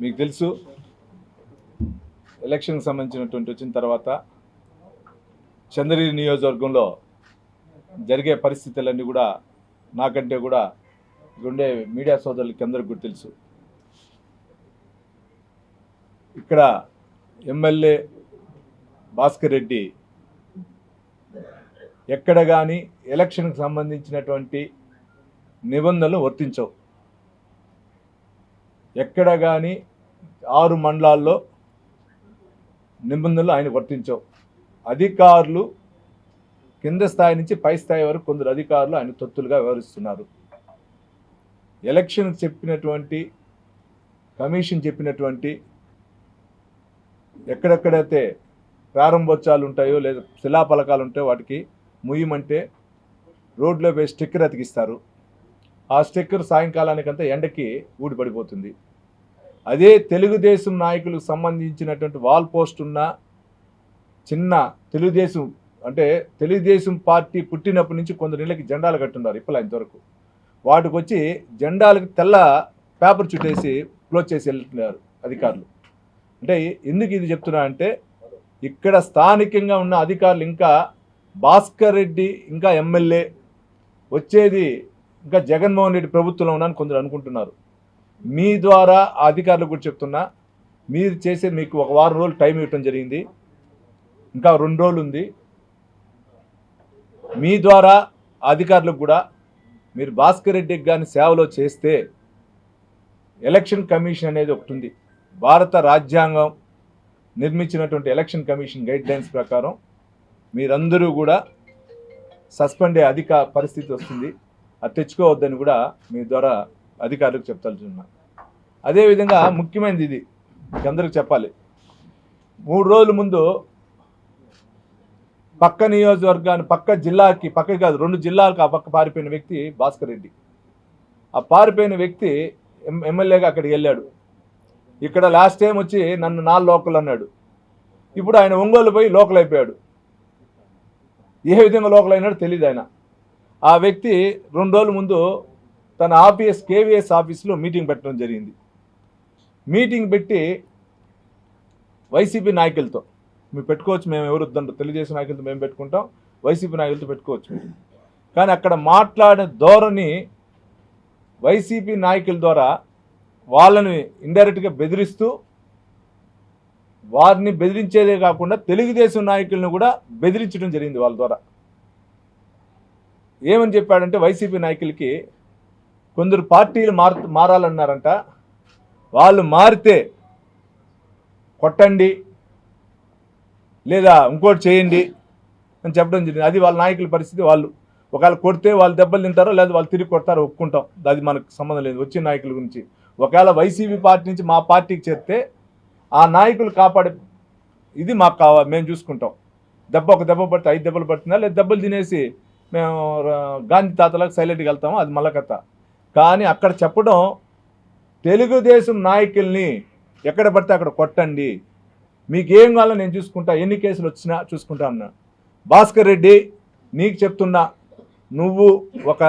మీకు తెలుసు ఎలక్షన్కి సంబంధించినటువంటి వచ్చిన తర్వాత చంద్రగిరి నియోజకవర్గంలో జరిగే పరిస్థితులన్నీ కూడా నాకంటే కూడా ఉండే మీడియా సోదరులకి అందరికి కూడా తెలుసు. ఇక్కడ ఎమ్మెల్యే భాస్కర్ రెడ్డి ఎక్కడ కానీ ఎలక్షన్కి సంబంధించినటువంటి నిబంధనలు వర్తించవు. ఎక్కడ కానీ ఆరు మండలాల్లో నిబంధనలు ఆయన వర్తించవు. అధికారులు కింద స్థాయి నుంచి పై స్థాయి వరకు కొందరు అధికారులు ఆయన తొత్తులుగా వ్యవహరిస్తున్నారు. ఎలక్షన్ చెప్పినటువంటి కమిషన్ చెప్పినటువంటి ఎక్కడెక్కడైతే ప్రారంభోత్సవాలు ఉంటాయో లేదా శిలాఫలకాలు ఉంటాయో వాటికి ముయ్యమంటే రోడ్లో వేసి స్టిక్కర్ అతికిస్తారు. ఆ స్టిక్కర్ సాయంకాలానికంతా ఎండకి ఊడిపడిపోతుంది. అదే తెలుగుదేశం నాయకులకు సంబంధించినటువంటి వాల్ పోస్ట్ ఉన్న చిన్న తెలుగుదేశం అంటే తెలుగుదేశం పార్టీ పుట్టినప్పటి నుంచి కొందరు నెలలకి జెండాలు కట్టున్నారు ఇప్పుడు ఇంతవరకు. వాటికి వచ్చి జెండాలకు తెల్ల పేపర్ చుట్టేసి క్లోజ్ చేసి వెళ్తున్నారు అధికారులు. అంటే ఎందుకు ఇది చెప్తున్నా అంటే ఇక్కడ స్థానికంగా ఉన్న అధికారులు ఇంకా భాస్కర్ రెడ్డి ఇంకా ఎమ్మెల్యే వచ్చేది ఇంకా జగన్మోహన్ రెడ్డి ప్రభుత్వంలో ఉన్నాను కొందరు అనుకుంటున్నారు. మీ ద్వారా అధికారులకు కూడా చెప్తున్నా. మీరు చేసే మీకు ఒక వారం రోజులు టైం ఇవ్వటం జరిగింది. ఇంకా రెండు రోజులు ఉంది. మీ ద్వారా అధికారులకు కూడా మీరు భాస్కర్ రెడ్డికి కానీ సేవలో చేస్తే ఎలక్షన్ కమిషన్ అనేది ఒకటి ఉంది. భారత రాజ్యాంగం నిర్మించినటువంటి ఎలక్షన్ కమిషన్ గైడ్ లైన్స్ ప్రకారం మీరందరూ కూడా సస్పెండ్ అయ్యే అధిక పరిస్థితి వస్తుంది. అది తెచ్చుకోవద్దని కూడా మీ ద్వారా అధికారులకు చెప్తాల్సిన అదేవిధంగా ముఖ్యమైనది ఇది అందరికి చెప్పాలి. మూడు రోజుల ముందు పక్క నియోజకవర్గాన్ని పక్క జిల్లాకి పక్క కాదు రెండు జిల్లాలకు ఆ పక్క పారిపోయిన వ్యక్తి భాస్కర్ రెడ్డి. ఆ పారిపోయిన వ్యక్తి ఎమ్మెల్యేగా అక్కడికి వెళ్ళాడు. ఇక్కడ లాస్ట్ టైం వచ్చి నన్ను నా లోకల్ అన్నాడు. ఇప్పుడు ఆయన ఒంగోలు పోయి లోకల్ అయిపోయాడు. ఏ విధంగా లోకల్ అయినాడో తెలియదు ఆయన. ఆ వ్యక్తి రెండు రోజుల ముందు తన ఆఫీస్ కేవీఎస్ ఆఫీస్లో మీటింగ్ పెట్టడం జరిగింది. మీటింగ్ పెట్టి వైసీపీ నాయకులతో మేము పెట్టుకోవచ్చు మేము ఎవరు వద్దంటారు తెలుగుదేశం నాయకులతో మేము పెట్టుకుంటాం వైసీపీ నాయకులతో పెట్టుకోవచ్చు. కానీ అక్కడ మాట్లాడే ధోరణి వైసీపీ నాయకుల ద్వారా వాళ్ళని ఇండైరెక్ట్గా బెదిరిస్తూ వారిని బెదిరించేదే కాకుండా తెలుగుదేశం నాయకులను కూడా బెదిరించడం జరిగింది వాళ్ళ ద్వారా. ఏమని చెప్పాడంటే వైసీపీ నాయకులకి కొందరు పార్టీలు మార్ మారాలన్నారంట. వాళ్ళు మారితే కొట్టండి లేదా ఇంకోటి చేయండి అని చెప్పడం జరిగింది. అది వాళ్ళ నాయకుల పరిస్థితి. వాళ్ళు ఒకవేళ కొడితే వాళ్ళు దెబ్బలు తింటారో లేదా వాళ్ళు తిరిగి కొడతారో ఒప్పుకుంటాం. అది మనకు సంబంధం లేదు వచ్చిన నాయకుల గురించి. ఒకవేళ వైసీపీ పార్టీ నుంచి మా పార్టీకి చేరితే ఆ నాయకులు కాపాడే ఇది మాకు కావాలి మేము చూసుకుంటాం. దెబ్బ ఒక దెబ్బ పడితే ఐదు దెబ్బలు పడుతుందా లేదా దెబ్బలు తినేసి మేము గాంధీ తాతలకు సైలెంట్గా వెళ్తాము? అది మళ్ళా కథ. కానీ అక్కడ చెప్పడం తెలుగుదేశం నాయకుల్ని ఎక్కడ పడితే అక్కడ కొట్టండి. మీకు ఏం కావాలో నేను చూసుకుంటా. ఎన్ని కేసులు వచ్చినా చూసుకుంటా అన్నా. భాస్కర్ రెడ్డి నీకు చెప్తున్నా నువ్వు ఒక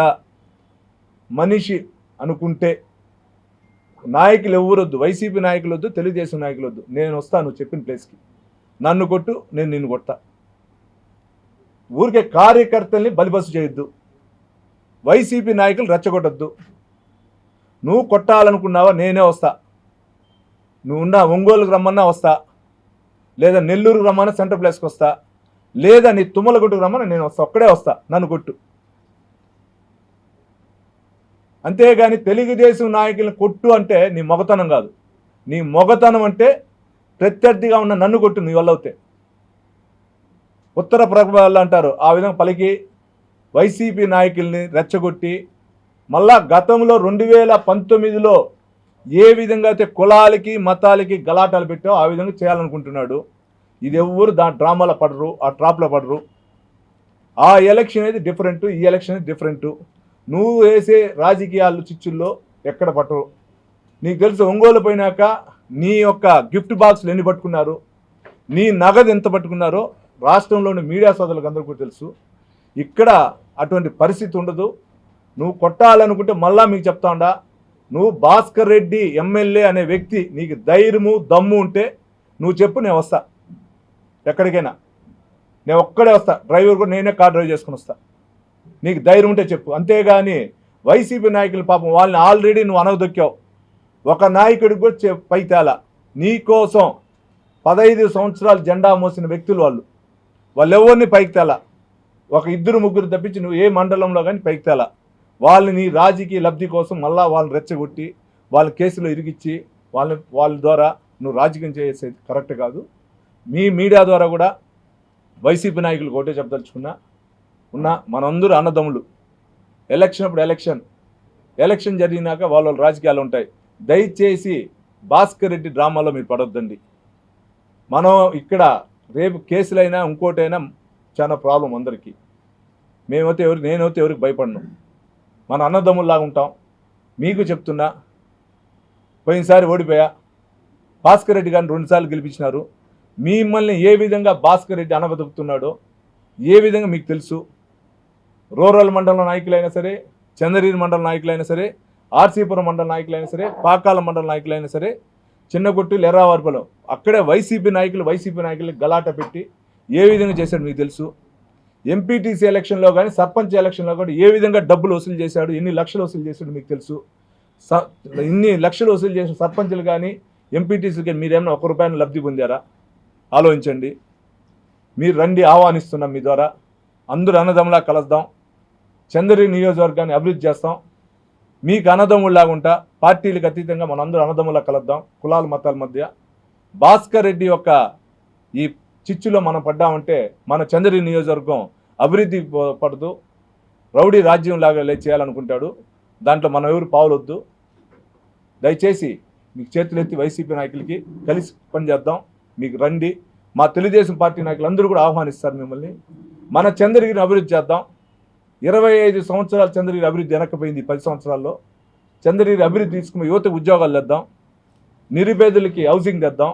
మనిషి అనుకుంటే నాయకులు ఎవరొద్దు వైసీపీ నాయకులు వద్దు తెలుగుదేశం నాయకులు వద్దు. నేను వస్తాను నువ్వు చెప్పిన ప్లేస్కి. నన్ను కొట్టు నేను నిన్ను కొట్టా ఊరికే కార్యకర్తల్ని బలిబస్సు చేయొద్దు. వైసీపీ నాయకులు రెచ్చగొట్టద్దు. నువ్వు కొట్టాలనుకున్నావా నేనే వస్తా. నువ్వు ఉన్న ఒంగోలుకు రమ్మన్నా వస్తా. లేదా నెల్లూరుకు రమ్మన్నా సెంటర్ ప్లేస్కి వస్తా. లేదా నీ తుమ్మలగుట్టుకు రమ్మన్నా నేను వస్తా. ఒక్కడే వస్తా నన్ను కొట్టు. అంతేగాని తెలుగుదేశం నాయకులను కొట్టు అంటే నీ మొగతనం కాదు. నీ మొగతనం అంటే ప్రత్యర్థిగా ఉన్న నన్ను కొట్టు నీ వల్ల అవుతే. ఉత్తర ప్రభావాలు అంటారు ఆ విధంగా పలికి వైసీపీ నాయకుల్ని రెచ్చగొట్టి మళ్ళా గతంలో రెండు వేల పంతొమ్మిదిలో ఏ విధంగా అయితే కులాలకి మతాలకి గలాటాలు పెట్టావో ఆ విధంగా చేయాలనుకుంటున్నాడు. ఇది ఎవ్వరు దా డ్రామాలో పడరు ఆ ట్రాప్లో పడరు. ఆ ఎలక్షన్ అనేది డిఫరెంట్ ఈ ఎలక్షన్ అనేది డిఫరెంట్. నువ్వు వేసే రాజకీయాలు చిచ్చుల్లో ఎక్కడ పట్టరు నీకు తెలుసు ఒంగోలు పోయినాక నీ యొక్క గిఫ్ట్ బాక్స్లు ఎన్ని పట్టుకున్నారు? నీ నగదు ఎంత పట్టుకున్నారో రాష్ట్రంలోని మీడియా సోదరులకు అందరికీ తెలుసు. ఇక్కడ అటువంటి పరిస్థితి ఉండదు. నువ్వు కొట్టాలనుకుంటే మళ్ళా మీకు చెప్తా ఉండ నువ్వు భాస్కర్ రెడ్డి ఎమ్మెల్యే అనే వ్యక్తి నీకు ధైర్యము దమ్ము ఉంటే నువ్వు చెప్పు నేను వస్తా. ఎక్కడికైనా. నేను ఒక్కడే వస్తా. డ్రైవర్ కూడా నేనే కార్ డ్రైవ్ చేసుకుని వస్తా. నీకు ధైర్యం ఉంటే చెప్పు. అంతేగాని వైసీపీ నాయకులు పాపం వాళ్ళని ఆల్రెడీ నువ్వు అనగదొక్కావు. ఒక నాయకుడికి కూడా చె- పై తేలా నీ కోసం పదహైదు సంవత్సరాలు జెండా మోసిన వ్యక్తులు వాళ్ళు. వాళ్ళు ఎవరిని పైకి తేలా? ఒక ఇద్దరు ముగ్గురు తప్పించి నువ్వు ఏ మండలంలో కానీ పైకి తేలా. వాళ్ళని రాజకీయ లబ్ధి కోసం మళ్ళా వాళ్ళని రెచ్చగొట్టి వాళ్ళ కేసులో ఇరిగిచ్చి వాళ్ళ వాళ్ళ ద్వారా నువ్వు రాజకీయం చేసేది కరెక్ట్ కాదు. మీ మీడియా ద్వారా కూడా వైసీపీ నాయకులు ఒకటే చెప్పదలుచుకున్నా ఉన్న మనందరూ అన్నదమ్ములు. ఎలక్షన్ అప్పుడు ఎలక్షన్. ఎలక్షన్ జరిగినాక వాళ్ళ వాళ్ళ రాజకీయాలు ఉంటాయి. దయచేసి భాస్కర్ రెడ్డి డ్రామాలో మీరు పడొద్దండి. మనం ఇక్కడ రేపు కేసులైనా ఇంకోటైనా చాలా ప్రాబ్లం అందరికీ. మేమైతే ఎవరికి నేనైతే ఎవరికి భయపడను. మన అన్నదమ్ముల్లాగా ఉంటాం. మీకు చెప్తున్నా పోయినసారి ఓడిపోయా. భాస్కర్ రెడ్డి గారిని రెండుసార్లు గెలిపించినారు. మిమ్మల్ని ఏ విధంగా భాస్కర్ రెడ్డి అనబతుకుతున్నాడో ఏ విధంగా మీకు తెలుసు రూరల్ మండల నాయకులైనా సరే చంద్రగిరి మండల నాయకులైనా సరే ఆర్సీపురం మండల నాయకులైనా సరే పాకాల మండల నాయకులైనా సరే చిన్నగొట్టు ఎర్రావారిపలం అక్కడే వైసీపీ నాయకులు వైసీపీ నాయకులు గలాట పెట్టి ఏ విధంగా చేశాడు మీకు తెలుసు? ఎంపీటీసీ ఎలక్షన్లో కానీ సర్పంచ్ ఎలక్షన్లో కానీ ఏ విధంగా డబ్బులు వసూలు చేశాడు? ఎన్ని లక్షలు వసూలు చేశాడు మీకు తెలుసు? స ఇన్ని లక్షలు వసూలు చేసిన సర్పంచులు కానీ ఎంపీటీసీలు కానీ మీరేమైనా ఒక రూపాయలు లబ్ధి పొందారా? ఆలోచించండి. మీరు రండి ఆహ్వానిస్తున్నాం మీ ద్వారా. అందరూ అన్నదమ్ములా కలుద్దాం. చంద్రి నియోజకవర్గాన్ని అభివృద్ధి చేస్తాం. మీకు అన్నదమ్ముల్లాగా ఉంటా. పార్టీలకు అతీతంగా మనందరూ అన్నదమ్ములా కలుద్దాం. కులాల మతాల మధ్య. భాస్కర్ రెడ్డి యొక్క ఈ చిచ్చులో మనం పడ్డామంటే మన చంద్రి నియోజకవర్గం అభివృద్ధి ప- పడదు. రౌడీ రాజ్యం లాగా లే చేయాలనుకుంటాడు. దాంట్లో మనం ఎవరు పావులొద్దు. దయచేసి మీకు చేతులెత్తి వైసీపీ నాయకులకి కలిసి పనిచేద్దాం మీకు రండి. మా తెలుగుదేశం పార్టీ నాయకులు అందరూ కూడా ఆహ్వానిస్తారు మిమ్మల్ని. మన చంద్రగిరిని అభివృద్ధి చేద్దాం. ఇరవై ఐదు సంవత్సరాలు చంద్రగిరి అభివృద్ధి వెనక్కిపోయింది పది సంవత్సరాల్లో. చంద్రగిరి అభివృద్ధి తీసుకుని యువతకు ఉద్యోగాలు తెద్దాం. నిరుపేదలకి హౌసింగ్ తెద్దాం.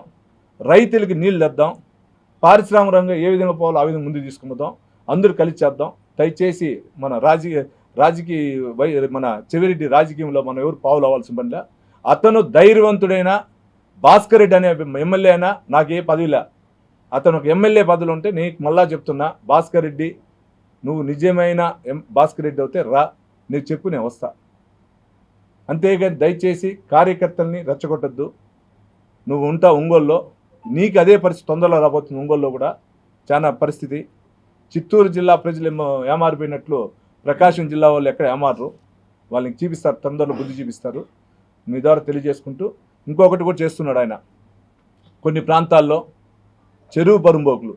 రైతులకి నీళ్ళు తెద్దాం. పారిశ్రామిక రంగం ఏ విధంగా పోవాలో ఆ విధంగా ముందు తీసుకుందాం. అందరూ కలిసి చేద్దాం. దయచేసి మన రాజకీయ రాజకీయ వై మన చెవిరెడ్డి రాజకీయంలో మనం ఎవరు పావులు అవ్వాల్సిన పనిలే అతను ధైర్యవంతుడైన భాస్కర్ రెడ్డి అనే ఎమ్మెల్యే అయినా నాకు ఏ పదవిలే అతను ఒక ఎమ్మెల్యే పదవులు ఉంటే నీకు మళ్ళా చెప్తున్నా భాస్కర్ రెడ్డి నువ్వు నిజమైన ఎం భాస్కర్ రెడ్డి అవుతే రా నీకు చెప్పు నేను వస్తా. అంతేగాని దయచేసి కార్యకర్తల్ని రెచ్చగొట్టద్దు. నువ్వు ఉంటావు ఒంగోలులో నీకు అదే పరిస్థితి తొందరలో రాబోతుంది ఒంగోలులో కూడా. చాలా పరిస్థితి. చిత్తూరు జిల్లా ప్రజలు ఏమో ఏమారిపోయినట్లు ప్రకాశం జిల్లా వాళ్ళు ఎక్కడ ఏమారరు? వాళ్ళకి చూపిస్తారు తొందరలో బుద్ధి చూపిస్తారు. మీ ద్వారా తెలియజేసుకుంటూ ఇంకొకటి కూడా చేస్తున్నాడు ఆయన. కొన్ని ప్రాంతాల్లో చెరువు పరుంబోకులు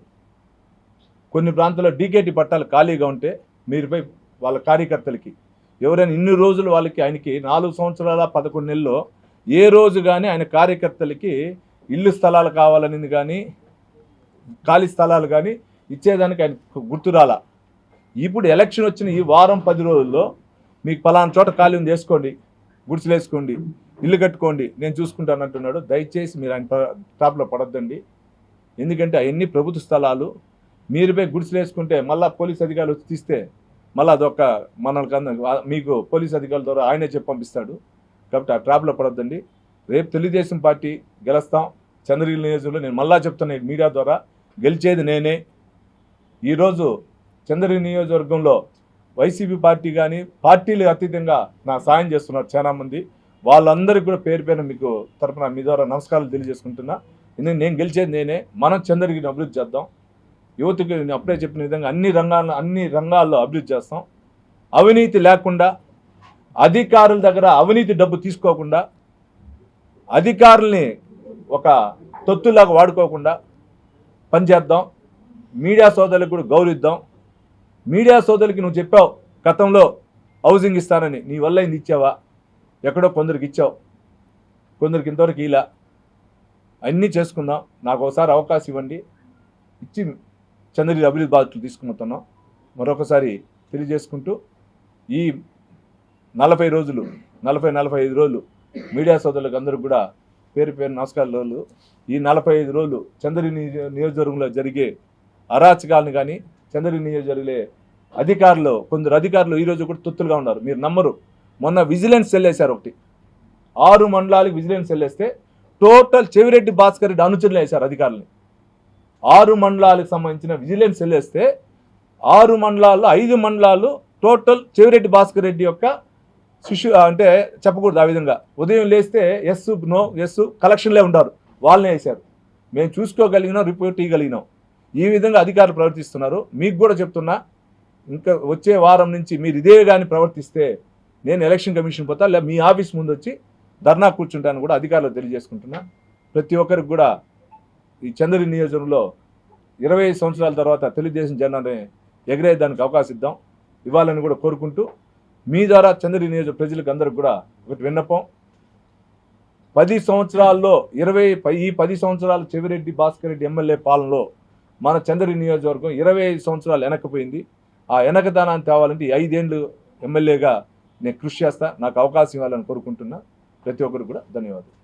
కొన్ని ప్రాంతాల్లో డీకేటీ పట్టాలు ఖాళీగా ఉంటే మీరుపై వాళ్ళ కార్యకర్తలకి ఎవరైనా ఇన్ని రోజులు వాళ్ళకి ఆయనకి నాలుగు సంవత్సరాల పదకొండు నెలల్లో ఏ రోజు కానీ ఆయన కార్యకర్తలకి ఇల్లు స్థలాలు కావాలని కానీ ఖాళీ స్థలాలు కానీ ఇచ్చేదానికి ఆయన గుర్తురాల ఇప్పుడు ఎలక్షన్ వచ్చిన ఈ వారం పది రోజుల్లో మీకు పలానా చోట ఖాళీ ఉంది వేసుకోండి గుడిసెలు వేసుకోండి ఇల్లు కట్టుకోండి నేను చూసుకుంటాను అంటున్నాడు. దయచేసి మీరు ఆయన ట్రాప్లో పడొద్దండి. ఎందుకంటే అవన్నీ ప్రభుత్వ స్థలాలు మీరు పోయి గుడిసెలు వేసుకుంటే మళ్ళీ పోలీస్ అధికారులు వచ్చి తీస్తే మళ్ళీ అదొక మనల్ని కన్నా- మీకు పోలీస్ అధికారుల ద్వారా ఆయనే చెప్పి పంపిస్తాడు. కాబట్టి ఆ ట్రాప్లో పడొద్దండి. రేపు తెలుగుదేశం పార్టీ గెలుస్తాం. చంద్రగిరి నియోజకవర్గంలో నేను మళ్ళా చెప్తున్నా మీడియా ద్వారా గెలిచేది నేనే. ఈరోజు చంద్రగిరి నియోజకవర్గంలో వైసీపీ పార్టీ కానీ పార్టీలు అతీతంగా నా సాయం చేస్తున్నారు చాలామంది వాళ్ళందరికీ కూడా పేరు పేరు మీకు తరపున మీ ద్వారా నమస్కారాలు తెలియజేసుకుంటున్నా. ఎందుకంటే నేను గెలిచేది నేనే మనం చంద్రగిరిని అభివృద్ధి చేద్దాం. యువతకి నేను అప్పుడే చెప్పిన విధంగా అన్ని రంగాల్లో అన్ని రంగాల్లో అభివృద్ధి చేస్తాం. అవినీతి లేకుండా అధికారుల దగ్గర అవినీతి డబ్బు తీసుకోకుండా అధికారుల్ని ఒక తొత్తులాగా వాడుకోకుండా పనిచేద్దాం మీడియా సోదరులకు కూడా గౌరవిద్దాం. మీడియా సోదరులకి నువ్వు చెప్పావు గతంలో హౌసింగ్ ఇస్తానని. నీ వల్ల ఇది ఇచ్చావా? ఎక్కడో కొందరికి ఇచ్చావు. కొందరికి ఇంతవరకు ఇలా అన్నీ చేసుకుందాం. నాకు ఒకసారి అవకాశం ఇవ్వండి. ఇచ్చి చంద్రగిరి అభివృద్ధి బాధ్యతలు తీసుకున్నాం మరొకసారి తెలియజేసుకుంటూ ఈ నలభై రోజులు నలభై నలభై ఐదు రోజులు మీడియా సోదరులకు అందరూ కూడా పేరు పేరు నమస్కారాలు ఈ నలభై ఐదు రోజులు చంద్రగిరి నియోజకవర్గంలో జరిగే అరాచకాలను కానీ చంద్రగిరి నియోజకవర్గలే అధికారులు కొందరు అధికారులు ఈరోజు కూడా తొత్తులుగా ఉన్నారు. మీరు నమ్మరు. మొన్న విజిలెన్స్ సెల్లేశారు ఒకటి. ఆరు మండలాలకు విజిలెన్స్ వెళ్ళేస్తే టోటల్ చెవిరెడ్డి భాస్కర్ రెడ్డి అనుచరులు వేశారు అధికారులని. ఆరు మండలాలకు సంబంధించిన విజిలెన్స్ వెళ్ళేస్తే ఆరు మండలాల్లో ఐదు మండలాలు టోటల్ చెవిరెడ్డి భాస్కర్ రెడ్డి యొక్క శిష్యు అంటే చెప్పకూడదు ఆ విధంగా. ఉదయం లేస్తే ఎస్ నో ఎస్ కలెక్షన్లే ఉంటారు. వాళ్ళనే వేశారు. మేము చూసుకోగలిగినాం రిపోర్ట్ ఇవ్వగలిగినాం. ఈ విధంగా అధికారులు ప్రవర్తిస్తున్నారు. మీకు కూడా చెప్తున్నా ఇంకా వచ్చే వారం నుంచి మీరు ఇదే కానీ ప్రవర్తిస్తే నేను ఎలక్షన్ కమిషన్ పోతా లేదా మీ ఆఫీస్ ముందు వచ్చి ధర్నా కూర్చుంటాను కూడా అధికారులు తెలియజేసుకుంటున్నా. ప్రతి ఒక్కరికి కూడా ఈ చంద్రుడి నియోజకంలో ఇరవై ఐదు సంవత్సరాల తర్వాత తెలుగుదేశం జనాన్ని ఎగరేయడానికి అవకాశం ఇద్దాం. ఇవ్వాలని కూడా కోరుకుంటూ మీ ద్వారా చంద్రగిరి నియోజక ప్రజలకు అందరికి కూడా ఒకటి విన్నపం. పది సంవత్సరాల్లో ఇరవై ఈ పది సంవత్సరాలు చెవిరెడ్డి భాస్కర్ రెడ్డి ఎమ్మెల్యే పాలనలో మన చంద్రగిరి నియోజకవర్గం ఇరవై ఐదు సంవత్సరాలు వెనకపోయింది. ఆ వెనకదానాన్ని తేవాలంటే ఐదేండ్లు ఐదేళ్ళు ఎమ్మెల్యేగా నేను కృషి చేస్తా. నాకు అవకాశం ఇవ్వాలని కోరుకుంటున్నా. ప్రతి ఒక్కరికి కూడా ధన్యవాదాలు.